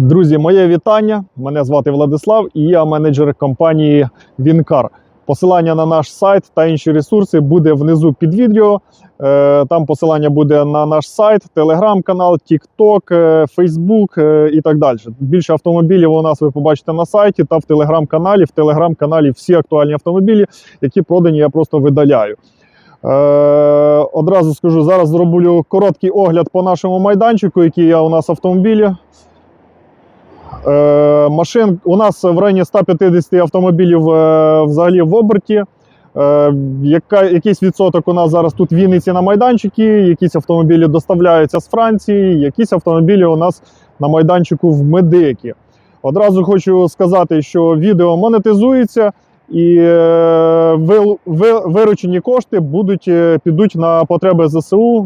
Друзі, моє вітання. Мене звати Владислав і я менеджер компанії Вінкар. Посилання на наш сайт та інші ресурси буде внизу під відео. Е, Там посилання буде на наш сайт, телеграм-канал, TikTok, е, Facebook е, і так далі. Більше автомобілів у нас ви побачите на сайті та в телеграм-каналі. В телеграм-каналі всі актуальні автомобілі, які продані, я просто видаляю. Одразу скажу, зараз зроблю короткий огляд по нашому майданчику, який є у нас автомобілі. Е, машин у нас в районі 150 автомобілів е, взагалі в оберті. Е, яка, якийсь відсоток у нас зараз тут в Вінниці на майданчики, якісь автомобілі доставляються з Франції, якісь автомобілі у нас на майданчику в Медикі. Одразу хочу сказати, що відео монетизується і ви, ви, виручені кошти будуть, підуть на потреби ЗСУ,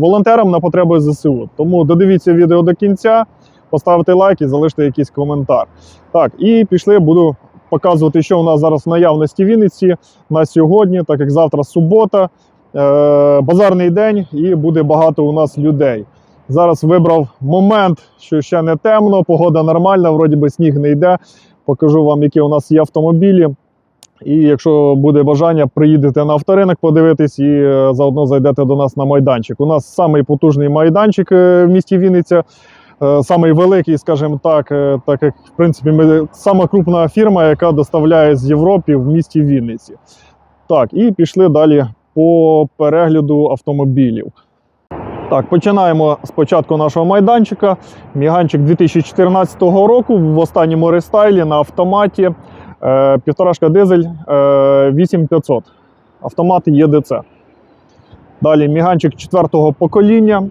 волонтерам на потреби ЗСУ. Тому додивіться відео до кінця поставте лайк і залиште якийсь коментар. Так, і пішли, буду показувати, що у нас зараз в наявності Вінниці на сьогодні, так як завтра субота, е, базарний день і буде багато у нас людей. Зараз вибрав момент, що ще не темно, погода нормальна, вроді би сніг не йде. Покажу вам, які у нас є автомобілі. І якщо буде бажання, приїдете на авторинок подивитись і е, заодно зайдете до нас на майданчик. У нас самий потужний майданчик е, в місті Вінниця. Е, самий великий, скажімо так, е, так як в принципі ми сама крупна фірма, яка доставляє з Європи в місті Вінниці. Так, і пішли далі по перегляду автомобілів. Так, починаємо спочатку нашого майданчика. Міганчик 2014 року в останньому рестайлі на автоматі. Е, Півторашка дизель е, 8500. Автомат ЄДЦ. Далі міганчик четвертого покоління.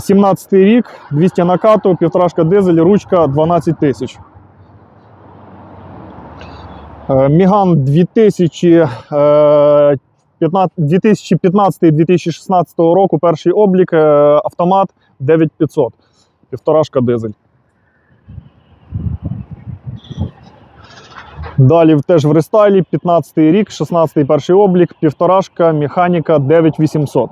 17 рік, 200 накату, півторашка дизель, ручка 12 тисяч. Е, Міган 2015-2016 року, перший облік, е, автомат 9500, півторашка дизель. Далі теж в рестайлі 15 рік, 16 перший облік, півторашка, механіка 9800.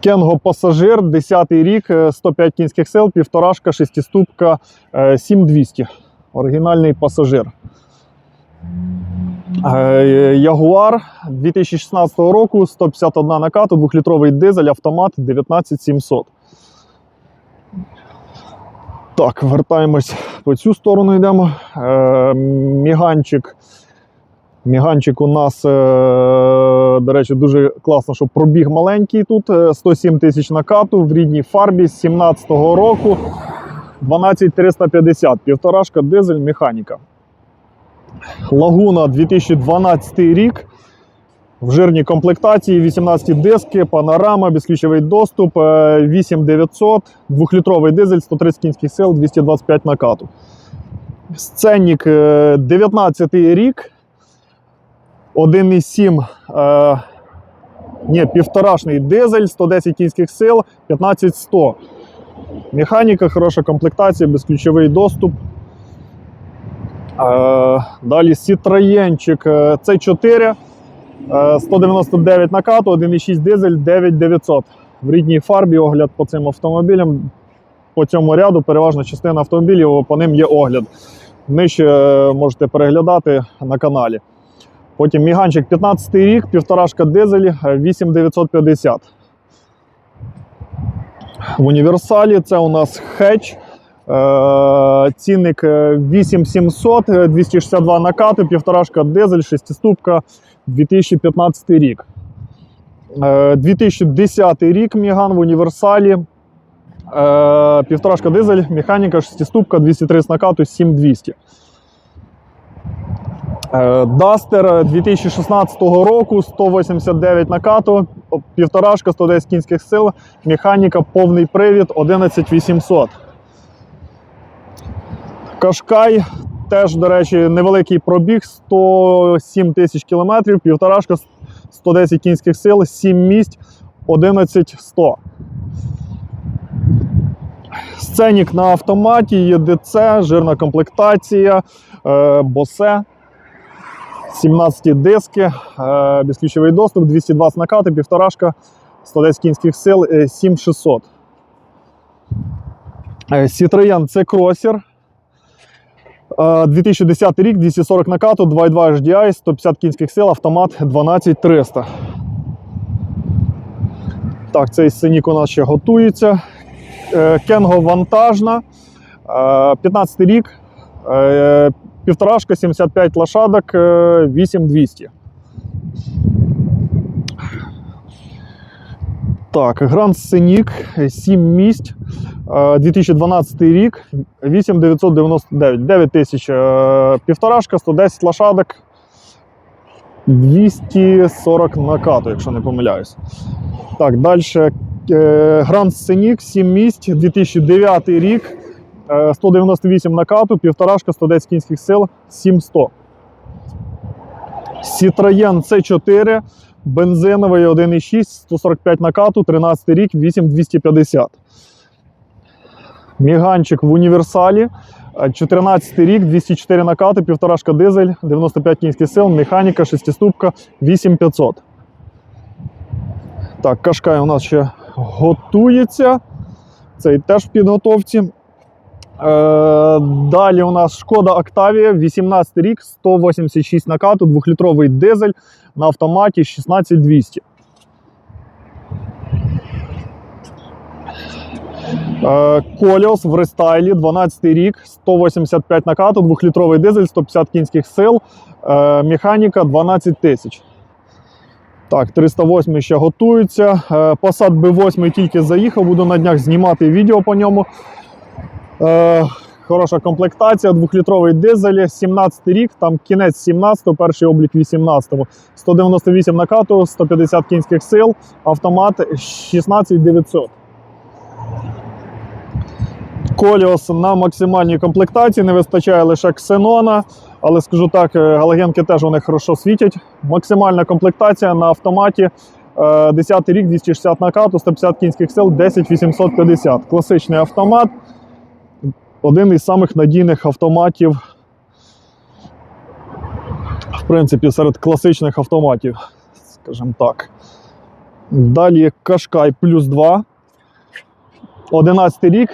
Кенго пасажир, 10 рік, е, 105 кінських сил, півторашка, шестиступка, е, 7200. Оригінальний пасажир. Е, Ягуар 2016 року, 151 накату, 2-літровий дизель, автомат 19700. Так, вертаємось по цю сторону йдемо. Е, Міганчик. Міганчик у нас, е, до речі, дуже класно, що пробіг маленький тут. е, 107 тисяч накату в рідній фарбі з 17-го року. 12350, півторашка дизель, механіка. Лагуна 2012 рік. В жирній комплектації 18 диски, панорама, безключовий доступ, е, 8900, 2-літровий дизель, 130 кінських сил, 225 накату. Сценник е, 19 рік. 1,7, е, ні, півторашний дизель, 110 кінських сил, 15100. Механіка, хороша комплектація, безключовий доступ. Е, далі Citroenчик е, C4, е, 199 накату, 1,6 дизель, 9900. В рідній фарбі огляд по цим автомобілям. По цьому ряду переважна частина автомобілів, по ним є огляд. Нижче е, можете переглядати на каналі. Потім Міганчик 15 рік, півторашка дизель, 8950. В універсалі це у нас хетч. Е, Цінник е, 8700, е, 262 накати, півторашка дизель, шестиступка, 2015 рік. Е, 2010 рік Міган в універсалі. Е, Півторашка дизель, механіка, шестиступка, 230 накату, 7200. Е, Дастер 2016 року, 189 накату, півторашка, 110 кінських сил, механіка, повний привід, 11800. Кашкай теж, до речі, невеликий пробіг, 107 тисяч кілометрів, півторашка, 110 кінських сил, 7 місць, 11100. Сценік на автоматі, ЄДЦ, жирна комплектація, е, босе. 17 диски, е, безключовий доступ, 220 накати, півторашка, 110 кінських сил, е, 7600. Е, Citroën C Crosser. Е, 2010 рік, 240 накату, 2.2 HDI, 150 кінських сил, автомат 12300. Так, цей синік у нас ще готується. Е, Кенго вантажна. Е, 15 рік. Е, Півторашка, 75 лошадок, е, 8200. Так, Гранд Сенік, 7 місць. Е, 2012 рік, 8999. 9 тисяч е, півторашка, 110 лошадок, 240 накату, якщо не помиляюсь. Так, далі. Гранд Сенік, 7 місць, 2009 рік, е, 198 накату, півторашка, 110 кінських сил, 7100. Citroën C4, бензиновий 1,6, 145 накату, 13 рік, 8250. Міганчик в універсалі. е, 14 рік, 204 накати, півторашка дизель, 95 кінських сил, механіка, шестиступка, 8500. Так, кашкай у нас ще готується. Цей теж в підготовці. Е, далі у нас шкода Octavia, 18 рік, 186 накату, 2-літровий дизель на автоматі 16200. Е, Коліос в рестайлі, 12 рік, 185 накату, 2-літровий дизель, 150 кінських сил, е, механіка 12 тисяч. Так, 308 ще готується. Passat B8 тільки заїхав, буду на днях знімати відео по ньому. Е, Хороша комплектація, 2-літровий дизель, 17 рік, там кінець 17-го, перший облік 18-го. 198 накату, 150 кінських сил, автомат 16900. Коліос на максимальній комплектації, не вистачає лише ксенона, але скажу так, е, галогенки теж вони хорошо світять. Максимальна комплектація на автоматі. е, 10 рік, 260 накату, 150 кінських сил, 10850. Класичний автомат. Один із самих надійних автоматів, в принципі, серед класичних автоматів, скажімо так. Далі Кашкай плюс 2. 11 рік,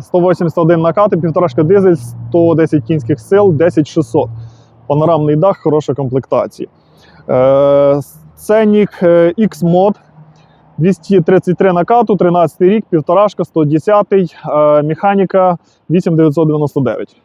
181 накати, півторашка дизель, 110 кінських сил, 10600. Панорамний дах, хороша комплектація. Ценник е, X-Mod 233 накату, 13 рік, півторашка, 110, е, механіка 8999.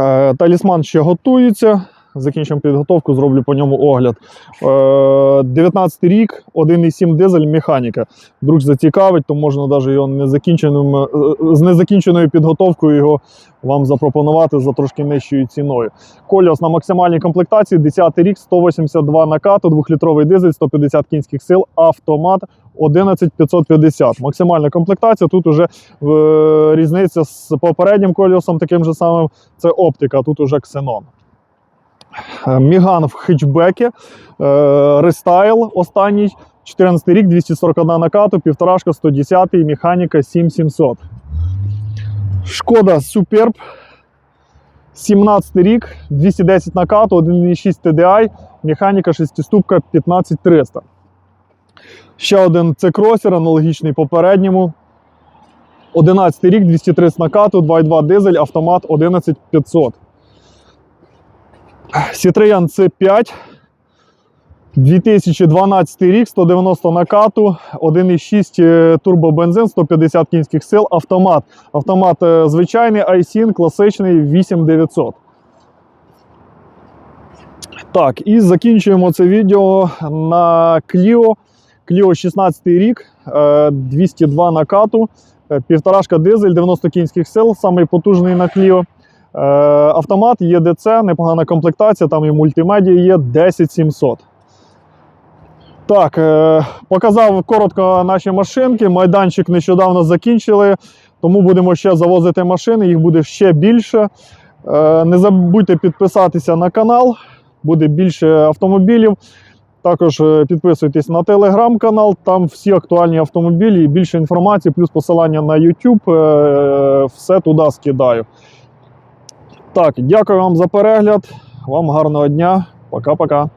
Е, Талісман ще готується. Закінчимо підготовку, зроблю по ньому огляд. Е, 19 рік, 1,7 дизель, механіка. Вдруг зацікавить, то можна навіть його незакінченим, е, з незакінченою підготовкою його вам запропонувати за трошки нижчою ціною. Коліос на максимальній комплектації, 10 рік, 182 накату, 2-літровий дизель, 150 кінських сил, автомат 11550. Максимальна комплектація. Тут уже е, різниця з попереднім коліосом, таким же самим, це оптика, тут уже ксенон. Е, Міган в хетчбекі, е, рестайл останній, 14 рік, 241 накату, півторашка, 110, механіка 7700. Шкода Superb, 17 рік, 210 накату, 1,6 TDI, механіка 6-ступка 15300. Ще один C-кросер, аналогічний попередньому. 11 рік, 230 накату, 2,2 дизель, автомат 11500. Citroën C5. 2012 рік, 190 накату, 1,6 е, турбобензин, 150 кінських сил, автомат. Автомат е, звичайний, iSyn, класичний 8900. Так, і закінчуємо це відео на Clio. Clio 16 рік, е, 202 накату, е, півторашка дизель, 90 кінських сил, самий потужний на Clio. Е, Автомат ЄДЦ, непогана комплектація, там і мультимедіа є 10700. Так, е, показав коротко наші машинки. Майданчик нещодавно закінчили, тому будемо ще завозити машини, їх буде ще більше. Е, не забудьте підписатися на канал, буде більше автомобілів. Також підписуйтесь на телеграм-канал, там всі актуальні автомобілі і більше інформації, плюс посилання на YouTube. Все туди скидаю. Так, дякую вам за перегляд. Вам гарного дня. Пока-пока.